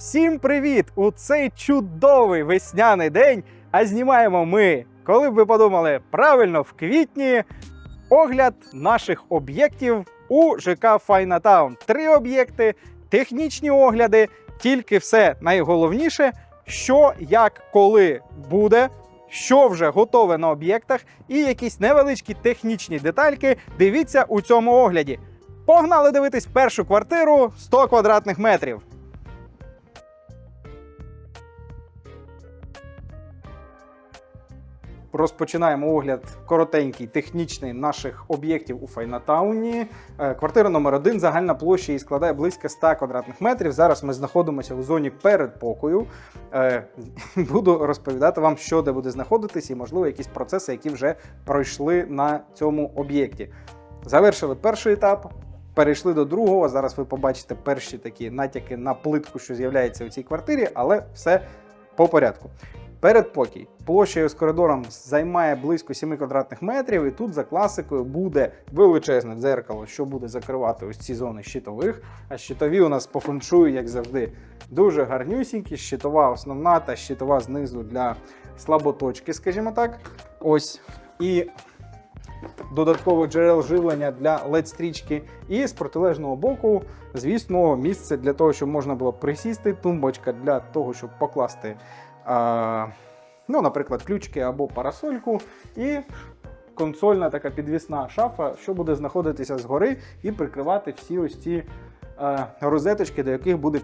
Всім привіт! У цей чудовий весняний день. А знімаємо ми, коли б ви подумали, правильно в квітні огляд наших об'єктів у ЖК Файнатаун. Три об'єкти, технічні огляди, тільки все найголовніше, що як коли буде. Що вже готове на об'єктах, і якісь невеличкі технічні детальки. Дивіться у цьому огляді. Погнали дивитись першу квартиру 100 квадратних метрів. Розпочинаємо огляд коротенький, технічний наших об'єктів у Файнатауні. Е, Квартира номер один, загальна площа її складає близько 100 квадратних метрів. Зараз ми знаходимося у зоні передпокою. Е, Буду розповідати вам, що де буде знаходитись, і, можливо, якісь процеси, які вже пройшли на цьому об'єкті. Завершили перший етап. Перейшли до другого. Зараз ви побачите перші такі натяки на плитку, що з'являється у цій квартирі, але все по порядку. Передпокій площею з коридором займає близько 7 квадратних метрів, і тут за класикою буде величезне дзеркало, що буде закривати ось ці зони щитових. А щитові у нас по феншую, як завжди, дуже гарнюсінькі. Щитова основна та щитова знизу для слаботочки, скажімо так. Ось. І додаткових джерел живлення для LED-стрічки. І з протилежного боку, звісно, місце для того, щоб можна було присісти, тумбочка для того, щоб покласти, ну, наприклад, ключки або парасольку. І консольна така підвісна шафа, що буде знаходитися згори і прикривати всі ось ці. е, Розеточки, до яких буде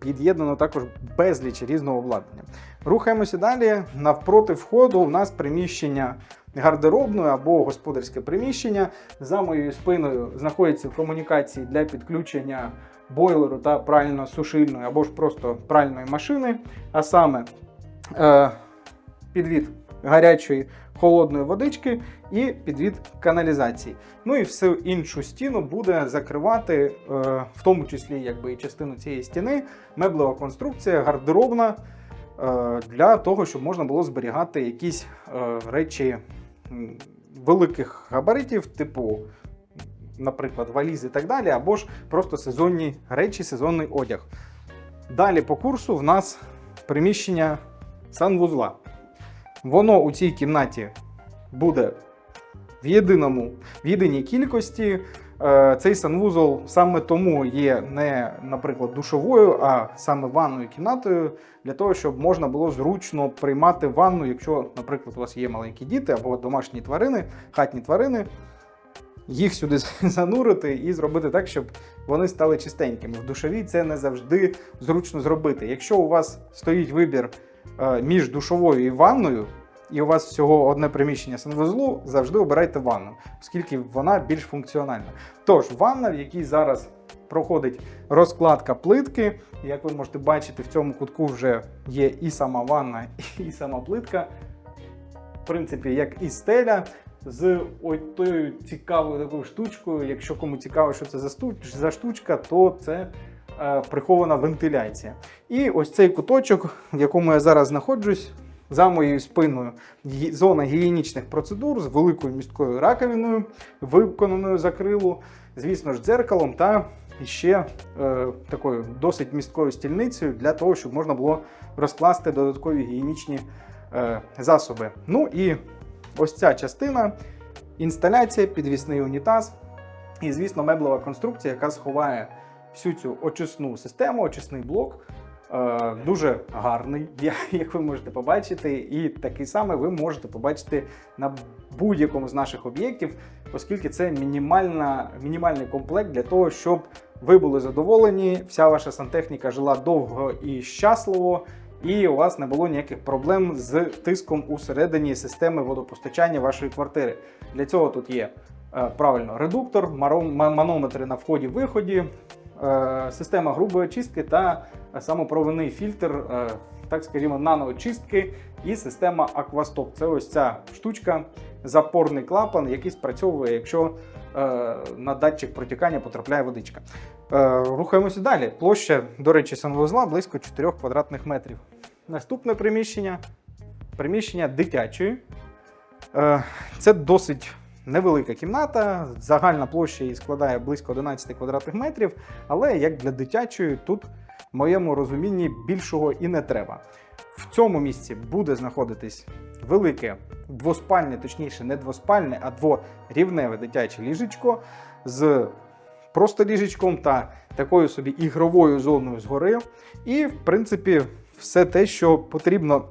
під'єднано також безліч різного обладнання. Рухаємося далі. Навпроти входу у нас приміщення гардеробної або господарське приміщення. За моєю спиною знаходяться комунікації для підключення бойлеру та прально-сушильної або ж просто пральної машини, а саме підвід гарячої холодної водички і підвід каналізації. Ну і всю іншу стіну буде закривати, е, в тому числі якби і частину цієї стіни, меблева конструкція, гардеробна. е, Для того, щоб можна було зберігати якісь е, речі великих габаритів, типу, наприклад, валізи і так далі, або ж просто сезонні речі, сезонний одяг. Далі по курсу в нас приміщення санвузла. Воно у цій кімнаті буде в єдиному в єдиній кількості. Е, Цей санвузол саме тому є не, наприклад, душовою, а саме ванною кімнатою, для того, щоб можна було зручно приймати ванну, якщо, наприклад, у вас є маленькі діти або домашні тварини, хатні тварини, їх сюди занурити і зробити так, щоб вони стали чистенькими. В душовій це не завжди зручно зробити. Якщо у вас стоїть вибір між душовою і ванною, і у вас всього одне приміщення санвузлу, завжди обирайте ванну, оскільки вона більш функціональна. Тож, ванна, в якій зараз проходить розкладка плитки. Як ви можете бачити, в цьому кутку вже є і сама ванна, і сама плитка. В принципі, як і стеля. З ось цікавою такою штучкою. Якщо кому цікаво, що це за, штучка, то це е, прихована вентиляція. І ось цей куточок, в якому я зараз знаходжусь, за моєю спиною зона гігієнічних процедур з великою місткою раковиною, виконаною закрилу, звісно ж, дзеркалом та ще е, такою досить місткою стільницею для того, щоб можна було розкласти додаткові гігієнічні е, засоби. Ну і ось ця частина інсталяція, підвісний унітаз і, звісно, меблева конструкція, яка сховає всю цю очисну систему, очисний блок. Е, Дуже гарний, як ви можете побачити, і такий самий ви можете побачити на будь-якому з наших об'єктів, оскільки це мінімальна, мінімальний комплект для того, щоб ви були задоволені, вся ваша сантехніка жила довго і щасливо, і у вас не було ніяких проблем з тиском усередині системи водопостачання вашої квартири. Для цього тут є е, правильно редуктор, манометри на вході-виході, система грубої очистки та самопровідний фільтр, е, так скажімо, наноочистки і система Aquastop. Це ось ця штучка, запорний клапан, який спрацьовує, якщо е, на датчик протікання потрапляє водичка. Е, Рухаємося далі. Площа, до речі, санвузла близько 4 квадратних метрів. Наступне приміщення приміщення дитячої. Е, Це досить невелика кімната, загальна площа її складає близько 11 квадратних метрів, але як для дитячої тут в моєму розумінні більшого і не треба. В цьому місці буде знаходитись велике двоспальне, точніше, не двоспальне, а дворівневе дитяче ліжечко з просто ліжечком та такою собі ігровою зоною згори. І, в принципі, все те, що потрібно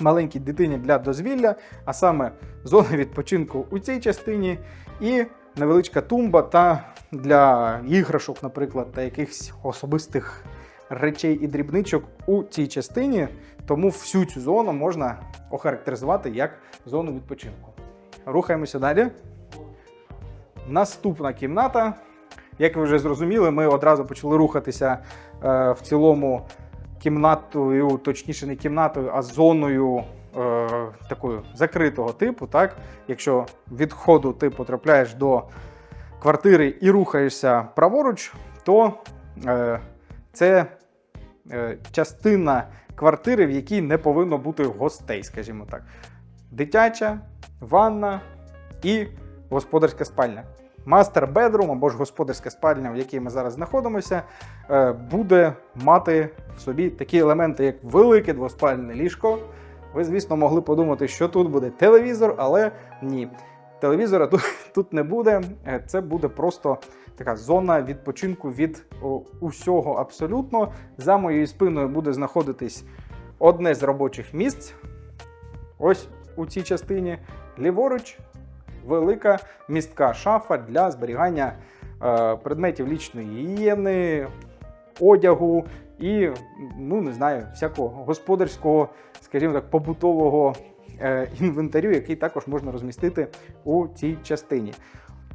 маленькій дитині для дозвілля, а саме зона відпочинку у цій частині, і невеличка тумба та для іграшок, наприклад, та якихось особистих речей і дрібничок у цій частині. Тому всю цю зону можна охарактеризувати як зону відпочинку. Рухаємося далі. Наступна кімната. Як ви вже зрозуміли, ми одразу почали рухатися е, в цілому кімнатою, точніше, не кімнатою, а зоною е, такою закритого типу. Так? Якщо від входу ти потрапляєш до квартири і рухаєшся праворуч, то е, це е, частина квартири, в якій не повинно бути гостей, скажімо так. Дитяча, ванна і господарська спальня. Мастер бедрум або ж господарська спальня, в якій ми зараз знаходимося, е, буде мати в собі такі елементи, як велике двоспальне ліжко. Ви, звісно, могли подумати, що тут буде телевізор, але ні. Телевізора тут, тут не буде. Е, Це буде просто така зона відпочинку від усього абсолютно. За моєю спиною буде знаходитись одне з робочих місць. Ось у цій частині. Ліворуч велика містка шафа для зберігання е, предметів лічної гігієни, одягу і, ну не знаю, всякого господарського, скажімо так, побутового е, інвентарю, який також можна розмістити у цій частині.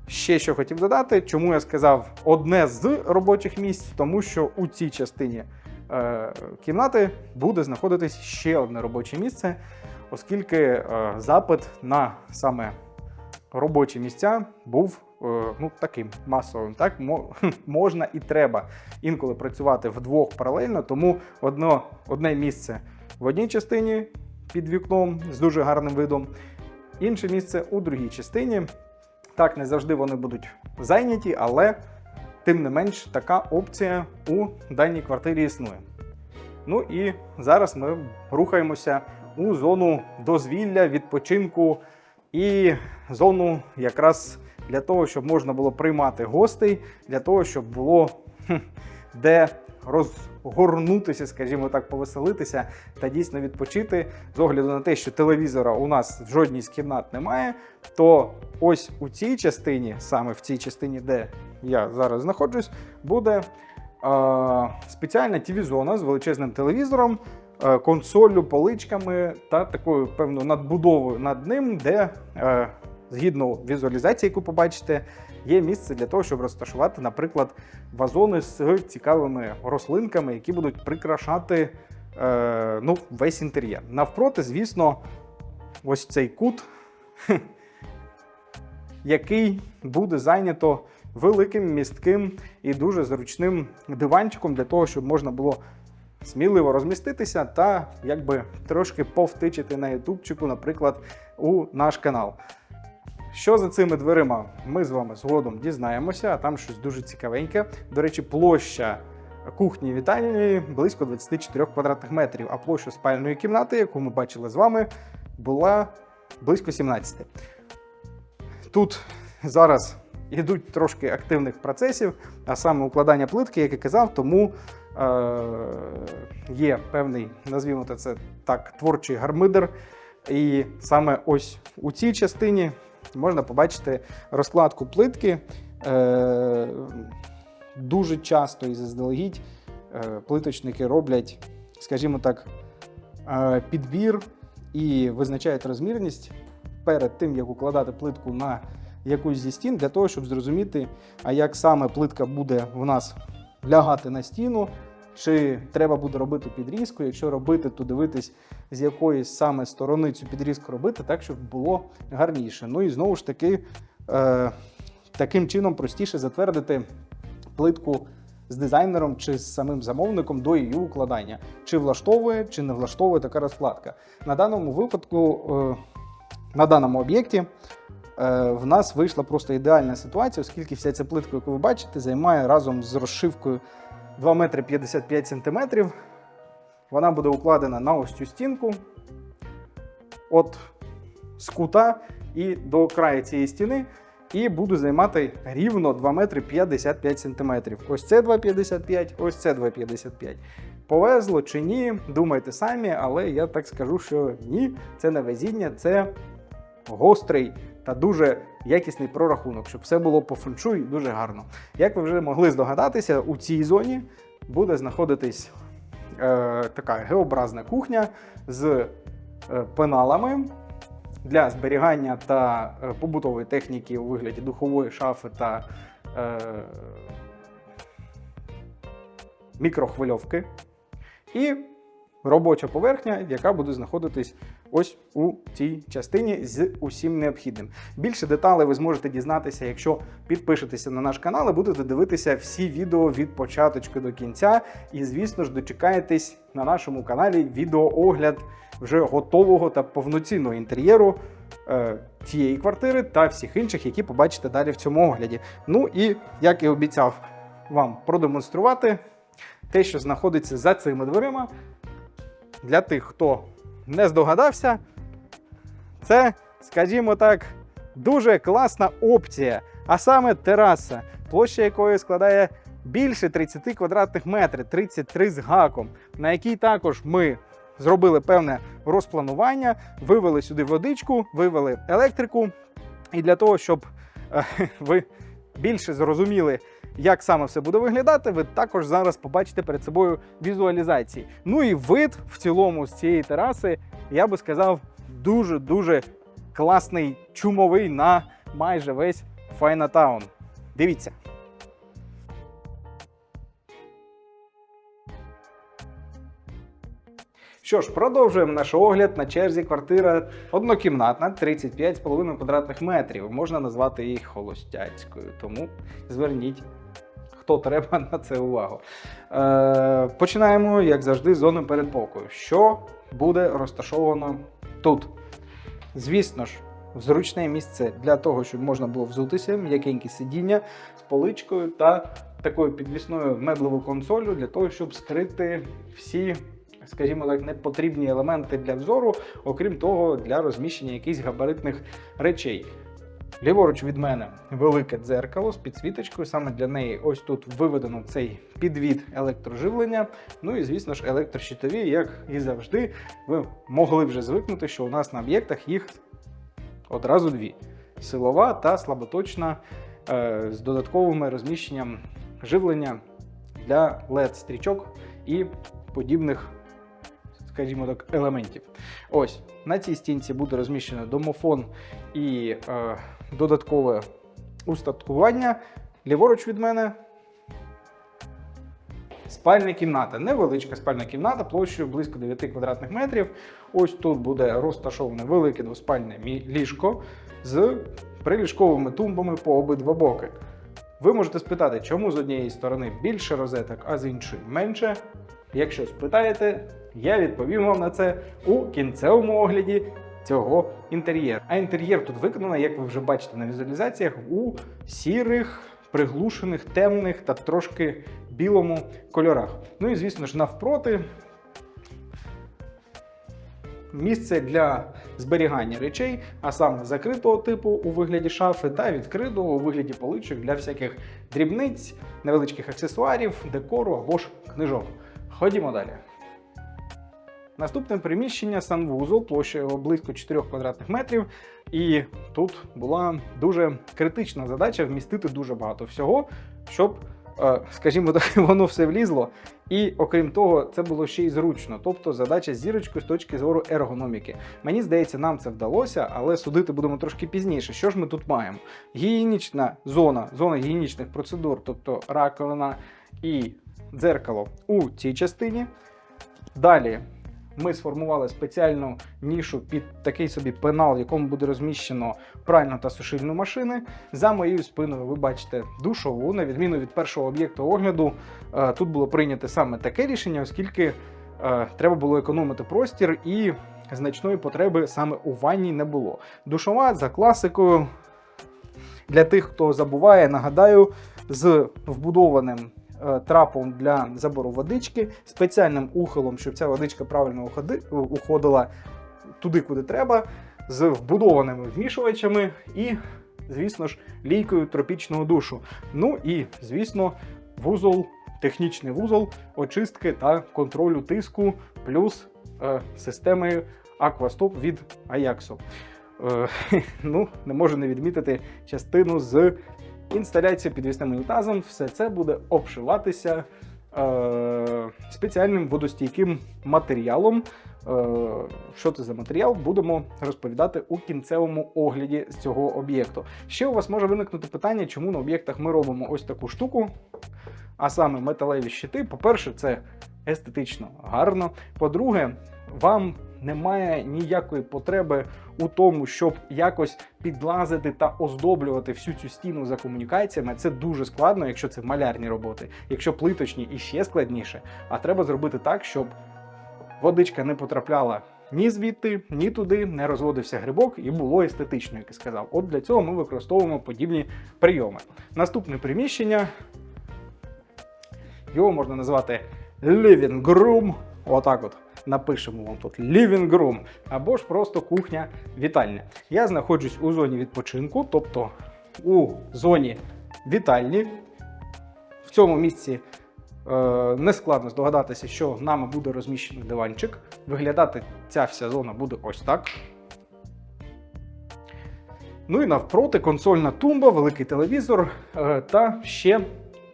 Ще що хотів додати, чому я сказав одне з робочих місць, тому що у цій частині е, кімнати буде знаходитись ще одне робоче місце, оскільки е, запит на саме робочі місця був е, ну, таким масовим. Так можна і треба інколи працювати вдвох паралельно, тому одно, одне місце в одній частині під вікном з дуже гарним видом, інше місце у другій частині. Так, не завжди вони будуть зайняті, але тим не менш така опція у даній квартирі існує. Ну і зараз ми рухаємося у зону дозвілля, відпочинку і зону якраз для того, щоб можна було приймати гостей, для того, щоб було де розгорнутися, скажімо так, повеселитися та дійсно відпочити. З огляду на те, що телевізора у нас в жодній з кімнат немає, то ось у цій частині, саме в цій частині, де я зараз знаходжусь, буде е, спеціальна тіві-зона з величезним телевізором, е, консоллю, поличками та такою певною надбудовою над ним, де е, згідно візуалізації, яку побачите, є місце для того, щоб розташувати, наприклад, вазони з цікавими рослинками, які будуть прикрашати е, ну, весь інтер'єр. Навпроти, звісно, ось цей кут, який буде зайнято великим, містким і дуже зручним диванчиком для того, щоб можна було сміливо розміститися та якби трошки повтичити на ютубчику, наприклад, у наш канал. Що за цими дверима, ми з вами згодом дізнаємося, а там щось дуже цікавеньке. До речі, площа кухні вітальні близько 24 квадратних метрів, а площа спальної кімнати, яку ми бачили з вами, була близько 17. Тут зараз йдуть трошки активних процесів, а саме укладання плитки, як я казав, тому є певний, назвімо це так, творчий гармидер. І саме ось у цій частині можна побачити розкладку плитки. Е, дуже часто і заздалегідь е, плиточники роблять, скажімо так, е, підбір і визначають розмірність перед тим, як укладати плитку на якусь зі стін, для того, щоб зрозуміти, а як саме плитка буде в нас лягати на стіну. Чи треба буде робити підрізку? Якщо робити, то дивитись, з якої саме сторони цю підрізку робити, так щоб було гарніше. Ну і знову ж таки, е, таким чином простіше затвердити плитку з дизайнером чи з самим замовником до її укладання. Чи влаштовує, чи не влаштовує така розкладка. На даному випадку, е, на даному об'єкті. Е, В нас вийшла просто ідеальна ситуація, оскільки вся ця плитка, яку ви бачите, займає разом з розшивкою 2 метри 55 сантиметрів. Вона буде укладена на ось цю стінку. От з кута і до краю цієї стіни. І буду займати рівно 2 метри 55 сантиметрів. Ось це 2,55, ось це 2,55. Повезло чи ні, думайте самі, але я так скажу, що ні, це не везіння, це гострий та дуже якісний прорахунок, щоб все було по феншуй дуже гарно. Як ви вже могли здогадатися, у цій зоні буде знаходитись е, така геобразна кухня з е, пеналами для зберігання та е, побутової техніки у вигляді духової шафи та е, мікрохвильовки. І робоча поверхня, яка буде знаходитись ось у цій частині з усім необхідним. Більше деталей ви зможете дізнатися, якщо підпишетеся на наш канал і будете дивитися всі відео від початочку до кінця. І, звісно ж, дочекаєтесь на нашому каналі відеоогляд вже готового та повноцінного інтер'єру е, цієї квартири та всіх інших, які побачите далі в цьому огляді. Ну і як і обіцяв вам продемонструвати те, що знаходиться за цими дверима. Для тих, хто не здогадався, це, скажімо так, дуже класна опція, а саме тераса, площа якої складає більше 30 квадратних метрів, 33 з гаком, на якій також ми зробили певне розпланування, вивели сюди водичку, вивели електрику. І для того, щоб е, ви більше зрозуміли, як саме все буде виглядати, ви також зараз побачите перед собою візуалізації. Ну і вид в цілому з цієї тераси, я би сказав, дуже-дуже класний, чумовий на майже весь Файнатаун. Дивіться. Що ж, продовжуємо наш огляд на черзі квартира однокімнатна, 35,5 квадратних метрів. Можна назвати її холостяцькою, тому зверніть, хто треба на це увагу. Е, починаємо, як завжди, з зони передпокою. Що буде розташовано тут? Звісно ж, зручне місце для того, щоб можна було взутися, м'якенькі сидіння з поличкою та такою підвісною меблевою консолью для того, щоб скрити всі скажімо так, непотрібні елементи для взору, окрім того, для розміщення якихось габаритних речей. Ліворуч від мене велике дзеркало з підсвіточкою. Саме для неї ось тут виведено цей підвід електроживлення. Ну і, звісно ж, електрощитові, як і завжди, ви могли вже звикнути, що у нас на об'єктах їх одразу дві: силова та слаботочна е, з додатковим розміщенням живлення для LED-стрічок і подібних скажімо так, елементів. Ось на цій стінці буде розміщено домофон і е, додаткове устаткування. Ліворуч від мене. Спальня кімната. Невеличка спальна кімната площею близько 9 квадратних метрів. Ось тут буде розташоване велике двоспальне ліжко з приліжковими тумбами по обидва боки. Ви можете спитати, чому з однієї сторони більше розеток, а з іншої менше. Якщо спитаєте, я відповім вам на це у кінцевому огляді цього інтер'єру. А інтер'єр тут виконано, як ви вже бачите на візуалізаціях, у сірих, приглушених, темних та трошки білому кольорах. Ну і звісно ж, навпроти. Місце для зберігання речей, а саме закритого типу у вигляді шафи та відкритого у вигляді поличок для всяких дрібниць, невеличких аксесуарів, декору або ж книжок. Ходімо далі. Наступне приміщення санвузол, площа його близько 4 квадратних метрів. І тут була дуже критична задача вмістити дуже багато всього, щоб, е, скажімо так, воно все влізло. І окрім того, це було ще й зручно. Тобто задача з зірочкою з точки зору ергономіки. Мені здається, нам це вдалося, але судити будемо трошки пізніше. Що ж ми тут маємо? Гігієнічна зона, зона гігієнічних процедур, тобто раковина і дзеркало у цій частині. Далі ми сформували спеціальну нішу під такий собі пенал, в якому буде розміщено пральну та сушильну машини. За моєю спиною ви бачите душову, на відміну від першого об'єкту огляду, е, тут було прийнято саме таке рішення, оскільки е, треба було економити простір і значної потреби саме у ванні не було. Душова за класикою. Для тих, хто забуває, нагадаю, з вбудованим трапом для забору водички, спеціальним ухилом, щоб ця водичка правильно уходила туди, куди треба, з вбудованими вмішувачами і, звісно ж, лійкою тропічного душу. Ну і, звісно, вузол, технічний вузол очистки та контролю тиску, плюс е, системою Aquastop від Ajax. Е, ну, не можу не відмітити частину з інсталяцією підвісним унітазом. Все це буде обшиватися е, спеціальним водостійким матеріалом. Е, що це за матеріал, будемо розповідати у кінцевому огляді з цього об'єкту. Ще у вас може виникнути питання, чому на об'єктах ми робимо ось таку штуку, а саме металеві щити. По-перше, це естетично гарно. По-друге, вам немає ніякої потреби у тому, щоб якось підлазити та оздоблювати всю цю стіну за комунікаціями. Це дуже складно, якщо це малярні роботи. Якщо плиточні і ще складніше. А треба зробити так, щоб водичка не потрапляла ні звідти, ні туди, не розводився грибок і було естетично, як я сказав. От для цього ми використовуємо подібні прийоми. Наступне приміщення. Його можна назвати living room. Отак от напишемо вам тут living room, або ж просто кухня вітальня. Я знаходжусь у зоні відпочинку, тобто у зоні вітальні. В цьому місці е, не складно здогадатися, що нами буде розміщений диванчик. Виглядати ця вся зона буде ось так. Ну і навпроти консольна тумба, великий телевізор е, та ще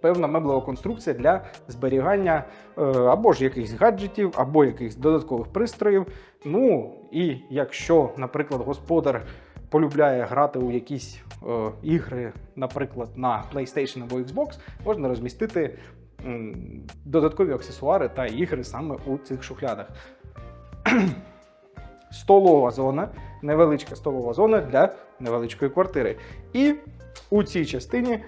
певна меблева конструкція для зберігання е, або ж якихось гаджетів, або якихось додаткових пристроїв. Ну і якщо, наприклад, господар полюбляє грати у якісь е, ігри, наприклад, на PlayStation або Xbox, можна розмістити додаткові аксесуари та ігри саме у цих шухлядах. Столова зона, невеличка столова зона для невеличкої квартири. І у цій частині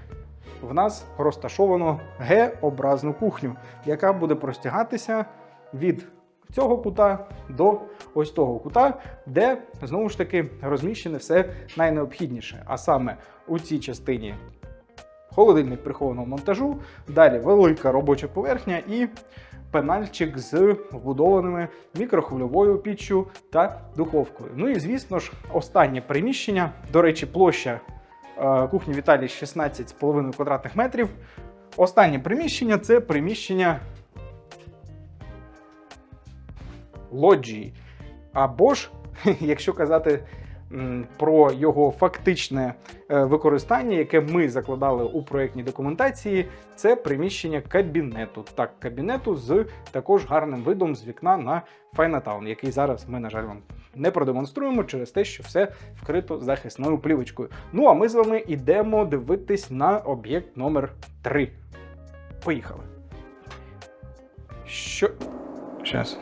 в нас розташовано Г-образну кухню, яка буде простягатися від цього кута до ось того кута, де знову ж таки розміщене все найнеобхідніше. А саме у цій частині холодильник прихованого монтажу, далі велика робоча поверхня і пенальчик з вбудованими мікрохвильовою піччю та духовкою. Ну і звісно ж, останнє приміщення, до речі, площа кухні Віталій 16,5 квадратних метрів. Останнє приміщення це приміщення лоджії. Або ж, якщо казати про його фактичне е, використання, яке ми закладали у проєктній документації, це приміщення кабінету. Так, кабінету з також гарним видом з вікна на Файнатаун, який зараз ми, на жаль, вам не продемонструємо через те, що все вкрито захисною плівочкою. Ну а ми з вами йдемо дивитись на об'єкт номер 3. Поїхали. Що. Щас.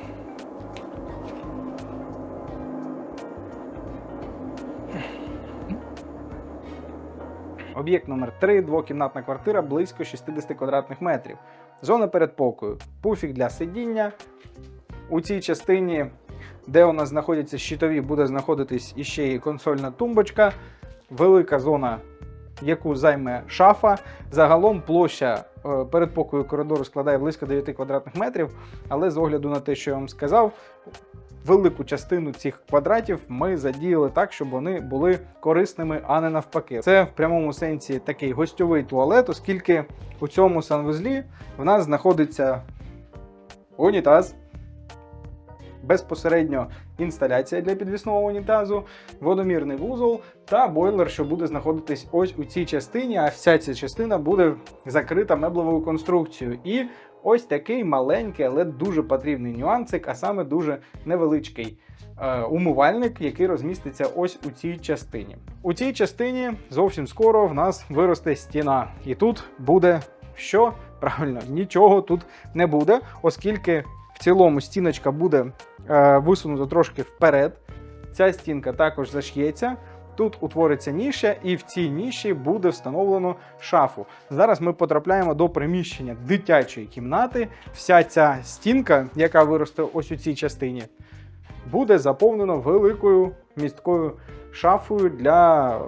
Об'єкт номер 3 двокімнатна квартира близько 60 квадратних метрів. Зона передпокою, пуфік для сидіння. У цій частині, де у нас знаходяться щитові, буде знаходитись іще і консольна тумбочка, велика зона, яку займе шафа. Загалом площа е, передпокою коридору складає близько 9 квадратних метрів. Але з огляду на те, що я вам сказав, велику частину цих квадратів ми задіяли так, щоб вони були корисними, а не навпаки. Це в прямому сенсі такий гостьовий туалет, оскільки у цьому санвузлі в нас знаходиться унітаз. Безпосередньо інсталяція для підвісного унітазу, водомірний вузол та бойлер, що буде знаходитись ось у цій частині. А вся ця частина буде закрита меблевою конструкцією. І ось такий маленький, але дуже потрібний нюансик, а саме дуже невеличкий е, умивальник, який розміститься ось у цій частині. У цій частині зовсім скоро в нас виросте стіна, і тут буде що? Правильно, нічого тут не буде, оскільки в цілому стіночка буде е, висунута трошки вперед. Ця стінка також заш'ється. Тут утвориться ніша, і в цій ніші буде встановлено шафу. Зараз ми потрапляємо до приміщення дитячої кімнати. Вся ця стінка, яка виросте ось у цій частині, буде заповнено великою місткою шафою для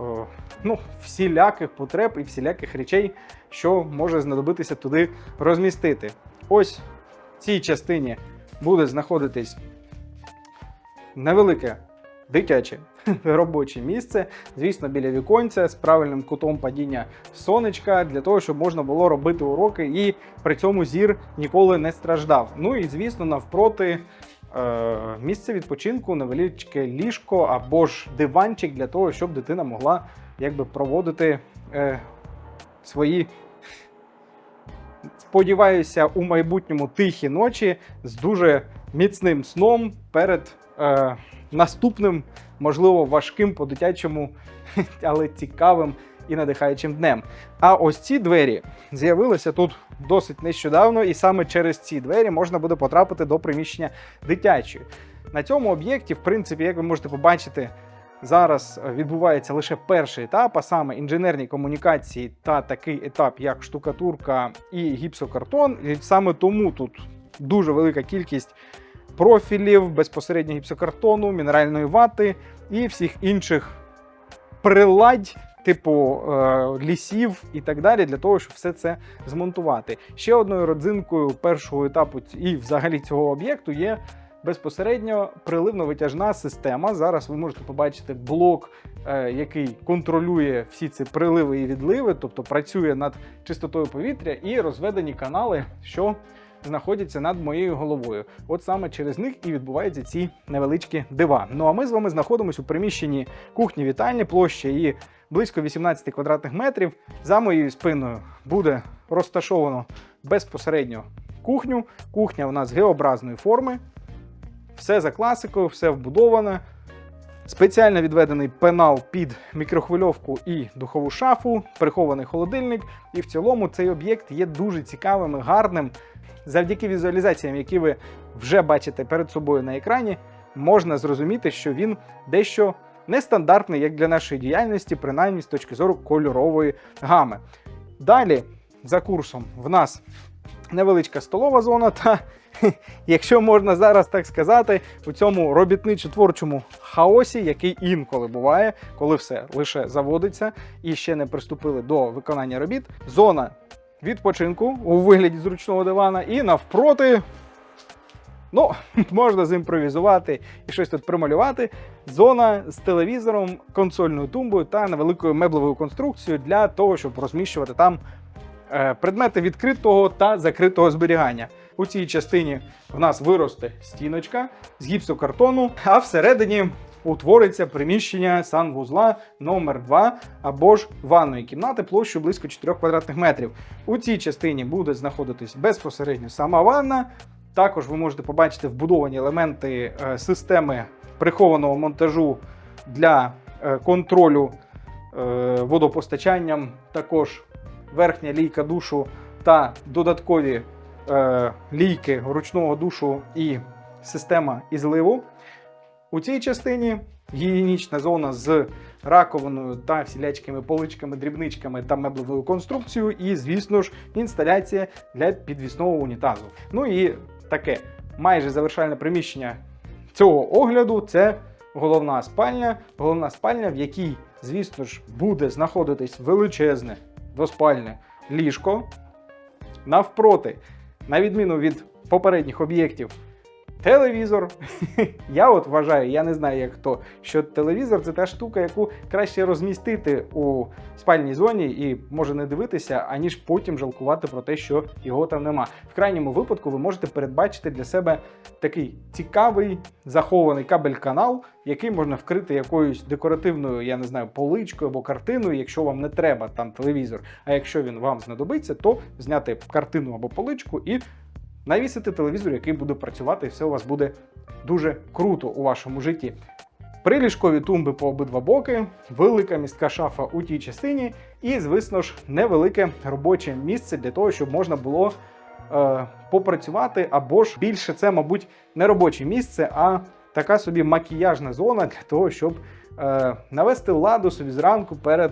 ну, всіляких потреб і всіляких речей, що може знадобитися туди розмістити. Ось в цій частині буде знаходитись невелике дитяче робоче місце, звісно, біля віконця з правильним кутом падіння сонечка, для того, щоб можна було робити уроки і при цьому зір ніколи не страждав. Ну і звісно, навпроти. е, Місце відпочинку, невеличке ліжко або ж диванчик для того, щоб дитина могла якби проводити е, свої, сподіваюся, у майбутньому тихі ночі з дуже міцним сном перед е, наступним, можливо, важким по-дитячому, але цікавим і надихаючим днем. А ось ці двері з'явилися тут досить нещодавно, і саме через ці двері можна буде потрапити до приміщення дитячої. На цьому об'єкті, в принципі, як ви можете побачити, зараз відбувається лише перший етап, а саме інженерні комунікації та такий етап, як штукатурка і гіпсокартон. І саме тому тут дуже велика кількість профілів, безпосередньо гіпсокартону, мінеральної вати і всіх інших приладь. Типу е, лісів і так далі, для того, щоб все це змонтувати. Ще одною родзинкою першого етапу і взагалі цього об'єкту є безпосередньо приливно-витяжна система. Зараз ви можете побачити блок, е, який контролює всі ці приливи і відливи, тобто працює над чистотою повітря і розведені канали, що знаходяться над моєю головою. От саме через них і відбуваються ці невеличкі дива. Ну а ми з вами знаходимося у приміщенні кухні вітальні, площа її близько 18 квадратних метрів. За моєю спиною буде розташовано безпосередньо кухню. Кухня у нас геобразної форми. Все за класикою, все вбудоване. Спеціально відведений пенал під мікрохвильовку і духову шафу, прихований холодильник. І в цілому цей об'єкт є дуже цікавим і гарним. Завдяки візуалізаціям, які ви вже бачите перед собою на екрані, можна зрозуміти, що він дещо нестандартний як для нашої діяльності, принаймні з точки зору кольорової гами. Далі, за курсом, в нас невеличка столова зона, та, якщо можна зараз так сказати, у цьому робітничо-творчому хаосі, який інколи буває, коли все лише заводиться і ще не приступили до виконання робіт. Зона відпочинку у вигляді зручного дивана, і навпроти. Ну, можна зімпровізувати і щось тут прималювати. Зона з телевізором, консольною тумбою та невеликою меблевою конструкцією для того, щоб розміщувати там е, предмети відкритого та закритого зберігання. У цій частині в нас виросте стіночка з гіпсокартону, а всередині утвориться приміщення санвузла номер 2 або ж ванної кімнати площею близько 4 квадратних метрів. У цій частині буде знаходитись безпосередньо сама ванна. Також ви можете побачити вбудовані елементи е, системи прихованого монтажу для е, контролю е, водопостачанням, також верхня лійка душу та додаткові лійки ручного душу і система із зливу. У цій частині гігієнічна зона з раковиною та всілячкими поличками, дрібничками та меблевою конструкцією, і, звісно ж, інсталяція для підвісного унітазу. Ну і таке майже завершальне приміщення цього огляду це головна спальня. Головна спальня, в якій, звісно ж, буде знаходитись величезне двоспальне ліжко. Навпроти, на відміну від попередніх об'єктів, телевізор. я от вважаю, я не знаю, як хто, що телевізор це та штука, яку краще розмістити у спальній зоні і може не дивитися, аніж потім жалкувати про те, що його там нема. В крайньому випадку ви можете передбачити для себе такий цікавий захований кабель-канал, який можна вкрити якоюсь декоративною, я не знаю, поличкою або картиною, якщо вам не треба там телевізор. А якщо він вам знадобиться, то зняти картину або поличку і навісити телевізор, який буде працювати, і все у вас буде дуже круто у вашому житті. Приліжкові тумби по обидва боки, велика містка шафа у тій частині, і, звісно ж, невелике робоче місце для того, щоб можна було е, попрацювати, або ж більше це, мабуть, не робоче місце, а така собі макіяжна зона для того, щоб е, навести ладу собі зранку перед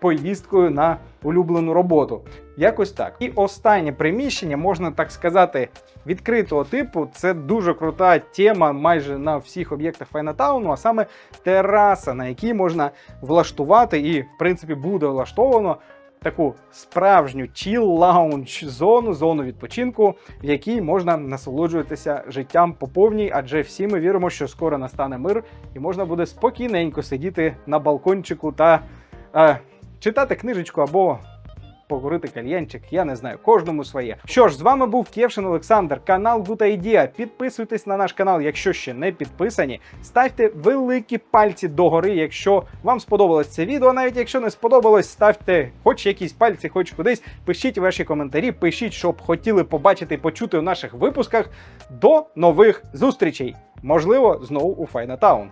поїздкою на улюблену роботу. Якось так. І останнє приміщення, можна так сказати, відкритого типу. Це дуже крута тема майже на всіх об'єктах Файнатауну, а саме тераса, на якій можна влаштувати, і в принципі буде влаштовано таку справжню chill lounge зону, зону відпочинку, в якій можна насолоджуватися життям по повній, адже всі ми віримо, що скоро настане мир, і можна буде спокійненько сидіти на балкончику та е, читати книжечку або. Покурити кальянчик, я не знаю, кожному своє. Що ж, з вами був Кєвшин Олександр, канал Good Idea. Підписуйтесь на наш канал, якщо ще не підписані. Ставте великі пальці догори, якщо вам сподобалось це відео. Навіть якщо не сподобалось, ставте хоч якісь пальці, хоч кудись. Пишіть ваші коментарі, пишіть, що б хотіли побачити і почути у наших випусках. До нових зустрічей! Можливо, знову у Файнатаун.